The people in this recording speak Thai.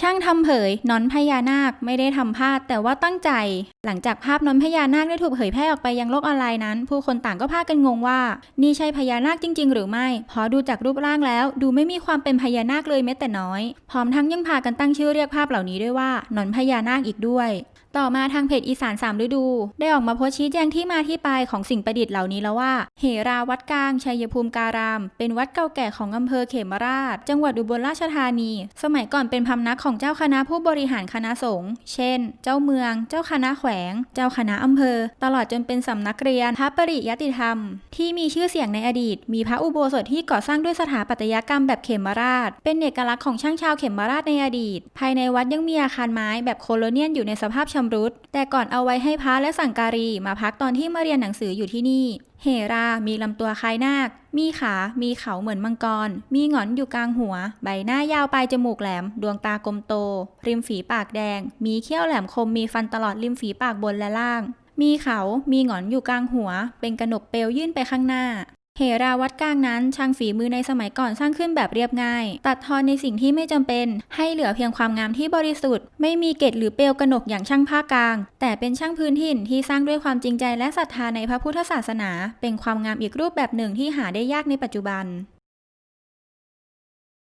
ช่างทำเผยนอนพญานาคไม่ได้ทำพลาดแต่ว่าตั้งใจ หลังจากภาพนอนพญานาคได้ถูกเผยแพร่ออกไปยังโลกออนไลน์นั้น ผู้คนต่างก็พากันงงว่า นี่ใช่พญานาคจริง ๆ หรือไม่เพราะดูจากรูปร่างแล้ว ดูไม่มีความเป็นพญานาคเลยแม้แต่น้อย พร้อมทั้งยังพากันตั้งชื่อเรียกภาพเหล่านี้ด้วยว่านอนพญานาคอีกด้วย ต่อมาทางเพจอีสานสามฤดู ได้ออกมาโพสชี้แจงที่มาที่ไปของสิ่งประดิษฐ์เหล่านี้แล้วว่า เหราวัดกลาง ชัยภูมิการาม เป็นวัดเก่าแก่ของอำเภอเขมราช จังหวัดอุบลราชธานี สมัยก่อนเป็นพำนักของเจ้าคณะผู้บริหารคณะสงฆ์เช่น เจ้าเมือง เจ้าคณะแขวง เจ้าคณะอำเภอ ตลอดจนเป็นสำนักเรียนพระปริยติธรรม ที่มีชื่อเสียงในอดีต มีพระอุโบสถที่ก่อสร้างด้วยสถาปัตยกรรมแบบเขมราช เป็นเอกลักษณ์ของช่างชาวเขมราชในอดีต ภายในวัดยังมีอาคารไม้แบบโคโลเนียนอยู่ในสภาพชำรุด แต่ก่อนเอาไว้ให้พระและสังการีมาพักตอนที่มาเรียนหนังสืออยู่ที่นี่เหรา มีลำตัวคล้ายนาค มีขา มีเขาเหมือนมังกร มีหงอนอยู่กลางหัว ใบหน้ายาวปลายจมูกแหลม ดวงตากลมโต ริมฝีปากแดง มีเขี้ยวแหลมคม มีฟันตลอดริมฝีปากบนและล่าง มีเขา มีหงอนอยู่กลางหัว เป็นกระหนกเปลวยื่นไปข้างหน้า เหราวัดกลางนั้นช่างฝีมือในสมัยก่อนสร้างขึ้นแบบเรียบง่าย ตัดทอนในสิ่งที่ไม่จำเป็น ให้เหลือเพียงความงามที่บริสุทธิ์ ไม่มีเกศหรือเปลวกระหนกอย่างช่างภาคกลาง แต่เป็นช่างพื้นถิ่นที่สร้างด้วยความจริงใจและศรัทธาในพระพุทธศาสนา เป็นความงามอีกรูปแบบหนึ่งที่หาได้ยากในปัจจุบัน